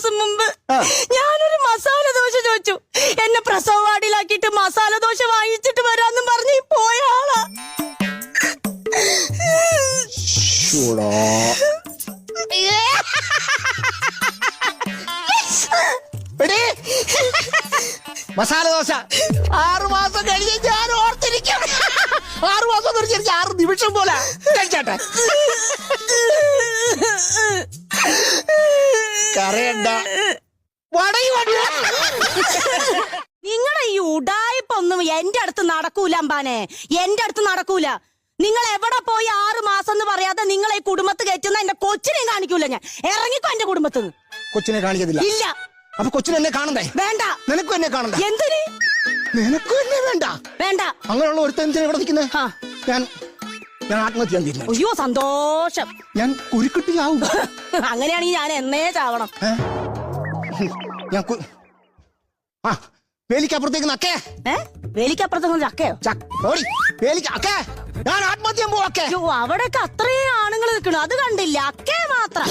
മാസം മുമ്പ്. ഞാനൊരു മസാല ദോശ ചോദിച്ചു. എന്നെ പ്രസവ വാർഡിലാക്കിയിട്ട് മസാല ദോശ വാങ്ങിച്ചിട്ട് വരാന്ന് പറഞ്ഞ് പോയ ആളാ. മസാല ദോശ. ആറു മാസം കഴിഞ്ഞ് ഞാൻ ഓർത്തിരിക്കും. ആറു മാസം തീർച്ചയായിട്ടും ആറ് നിമിഷം പോലെ. കഴിച്ചാട്ടെ വടയുണ്ട് നിങ്ങളുടെ ഈ ഉടായ്പൊന്നും എന്റെ അടുത്ത് നടക്കൂല അമ്പാനെ. എന്റെ അടുത്ത് നടക്കൂല. നിങ്ങൾ എവിടെ പോയി ആറ് മാസം എന്ന് പറയാതെ നിങ്ങൾ ഈ കുടുംബത്ത് കയറ്റുന്ന എന്റെ കൊച്ചിനെയും കാണിക്കൂല ഞാൻ. ഇറങ്ങിക്കോ എന്റെ കുടുംബത്ത്. നിന്ന് കൊച്ചിനെ കാണിക്കത്തില്ല. ഇല്ല. അപ്പൊ കൊച്ചിനെ എന്നെ കാണണ്ടേ? വേണ്ട. നിനക്കും എന്നെ കാണണ്ട? എന്തിന്? നിനക്കും എന്നെ വേണ്ട. വേണ്ട. അങ്ങനെയുള്ള ഒരുത്തൻ എന്തിനാ ഇവിടെ നിൽക്കുന്നത് ആ. ഞാൻ ഞാൻ ആത്മഹത്യ അയ്യോ സന്തോഷം. ഞാൻ കുരുക്കിട്ടിയാവും അങ്ങനെയാണെങ്കിൽ ഞാൻ എന്നേ ചാവണം? ഞാൻ ആ വേലിക്കപ്പുറത്തേക്ക് നക്കേ ഏ? വേലിക്കപ്പുറത്തൊന്നും ചക്കയോ? ചക്ക്, ഓടി. വേലിക്ക് അക്കേ ഞാൻ ആത്മഹത്യ പോക്കേ അവിടെയൊക്കെ അത്രയും ആണുങ്ങൾ നിൽക്കണു. അത് കണ്ടില്ല. അക്കേ മാത്രം.